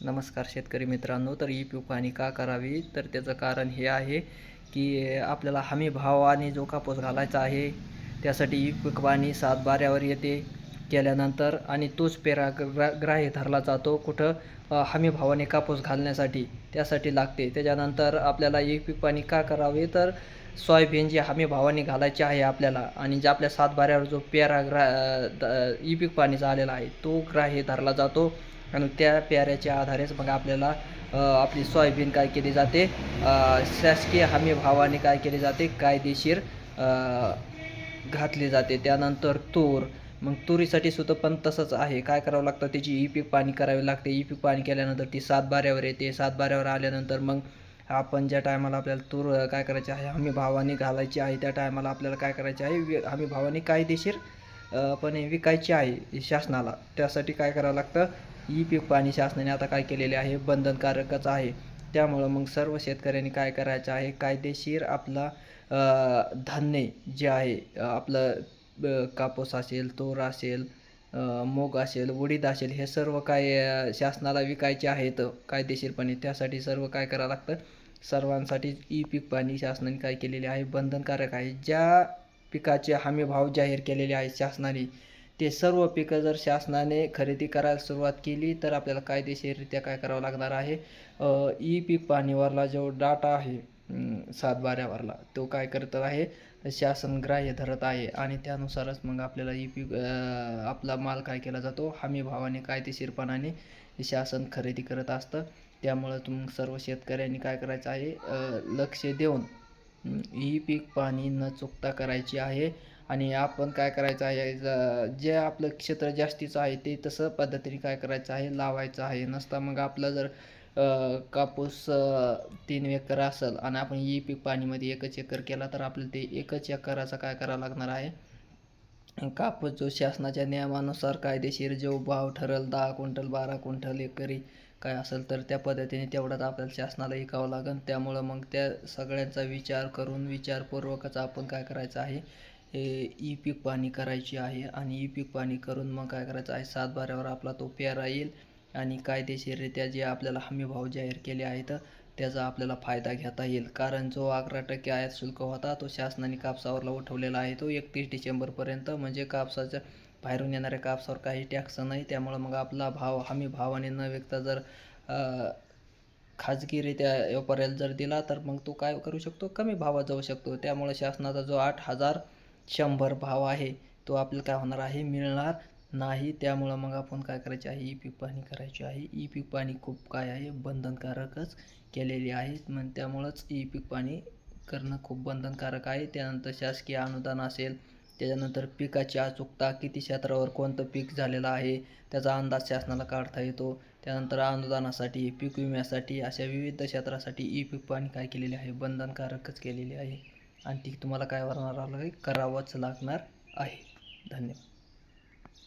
नमस्कार शेतकरी मित्रांनो तर ई पीक पाणी का करावी? तर त्याचं कारण हे आहे की आपल्याला हमी भावाने जो कापूस घालायचा आहे त्यासाठी ई पीक पाणी सात बाऱ्यावर येते केल्यानंतर आणि तोच पेरा ग्रा ग्राह्य धरला जातो कुठं? हमी भावाने कापूस घालण्यासाठी. त्यासाठी लागते. त्याच्यानंतर आपल्याला ई पीक पाणी का करावे? तर सोयाबीन जी हमी भावाने घालायची आहे आपल्याला आणि जे आपल्या सात बाऱ्यावर जो पेरा ग्रा ई पीक पाणीचा आलेला आहे तो ग्राह्य धरला जातो. आणि त्या पेऱ्याच्या आधारेच मग आपल्याला आपली सोयाबीन काय केली जाते शासकीय हमी भावाने काय केली जाते कायदेशीर घातली जाते. त्यानंतर तूर. मग तुरीसाठी सुद्धा पण तसंच आहे. काय करावं लागतं त्याची ई पीक पाणी करावी लागते. ई पीक पाणी केल्यानंतर ती सात बाऱ्यावर येते. सात बाऱ्यावर आल्यानंतर मग आपण ज्या टायमाला आपल्याला तूर काय करायची आहे हमी भावाने घालायची आहे त्या टायमाला आपल्याला काय करायचे आहे वि- हमी भावाने कायदेशीर पण विकायची आहे शासनाला. त्यासाठी काय करावं लागतं ई पीक पाणी शासनाने आता काय केलेले आहे? बंधनकारकच आहे. त्यामुळं मग सर्व शेतकऱ्यांनी काय करायचं आहे? कायदेशीर आपला धान्य जे आहे आपलं कापूस असेल तोर असेल मूग असेल उडीद असेल हे सर्व काय शासनाला विकायचे आहेत कायदेशीरपणे. त्यासाठी सर्व काय करावं लागतं? सर्वांसाठी ई पीक पाणी शासनाने काय केलेले आहे? बंधनकारक आहे. ज्या पिकाचे हमी भाव जाहीर केलेले आहेत शासनाने ते सर्व पिकं जर शासनाने खरेदी करायला सुरुवात केली तर आपल्याला कायदेशीररित्या काय करावं लागणार आहे? ई पीक पाणीवरला जो डाटा आहे सातबाऱ्यावरला तो काय करत आहे? शासन ग्राह्य धरत आहे आणि त्यानुसारच मग आपल्याला ई पीक आपला माल काय केला जातो? हमी भावाने कायदेशीरपणाने शासन खरेदी करत असतं. त्यामुळं तुम सर्व शेतकऱ्यांनी काय करायचं आहे? लक्ष देऊन ई पीक पाणी न चुकता करायची आहे. आणि आपण काय करायचं आहे जे आपलं क्षेत्र जास्तीचं आहे ते तसं पद्धतीने काय करायचं आहे लावायचं आहे. नसता मग आपलं जर कापूस तीन एकर असेल आणि आपण ई पीक पाणीमध्ये एकच एकर केला तर आपल्याला ते एकच एकराचा काय करावं लागणार आहे? कापूस जो शासनाच्या नियमानुसार कायदेशीर जो भाव ठरल दहा क्विंटल बारा क्विंटल एकरी काय असेल तर त्या पद्धतीने तेवढाच आपल्याला शासनाला ऐकावं लागेल. त्यामुळं मग त्या सगळ्यांचा विचार करून विचारपूर्वकच आपण काय करायचं आहे हे ई पीक पाणी करायची आहे आणि ई पीक पाणी करून मग काय करायचं आहे? सात बाऱ्यावर आपला तो पेरा येईल आणि कायदेशीररित्या जे आपल्याला हमी भाव जाहीर केले आहेत त्याचा आपल्याला फायदा घेता येईल. कारण जो अकरा टक्के आयात शुल्क होता तो शासनाने कापसावरला उठवलेला आहे. तो एकतीस डिसेंबरपर्यंत म्हणजे कापसाच्या बाहेरून येणाऱ्या कापसावर काही टॅक्स नाही. त्यामुळं मग आपला भाव हमी भावाने न विकता जर खाजगीरित्या व्यापाऱ्याला जर दिला तर मग तो काय करू शकतो? कमी भावात जाऊ शकतो. त्यामुळे शासनाचा जो आठ हजार शंभर भाव आहे तो आपल्याला काय होणार आहे मिळणार नाही. त्यामुळं मग आपण काय करायचे आहे? ई पीक पाणी करायची आहे. ई पीक पाणी खूप काय आहे? बंधनकारकच केलेली आहे. मग त्यामुळंच ई पीक पाणी करणं खूप बंधनकारक आहे. त्यानंतर शासकीय अनुदान असेल त्याच्यानंतर पिकाची अचूकता किती क्षेत्रावर कोणतं पीक झालेलं आहे त्याचा अंदाज शासनाला काढता येतो. त्यानंतर अनुदानासाठी पीक विम्यासाठी अशा विविध क्षेत्रासाठी ई पीक पाणी काय केलेले आहे? बंधनकारकच केलेले आहे. आणि ती तुम्हाला काय करणार आलं? करावंच लागणार आहे. धन्यवाद.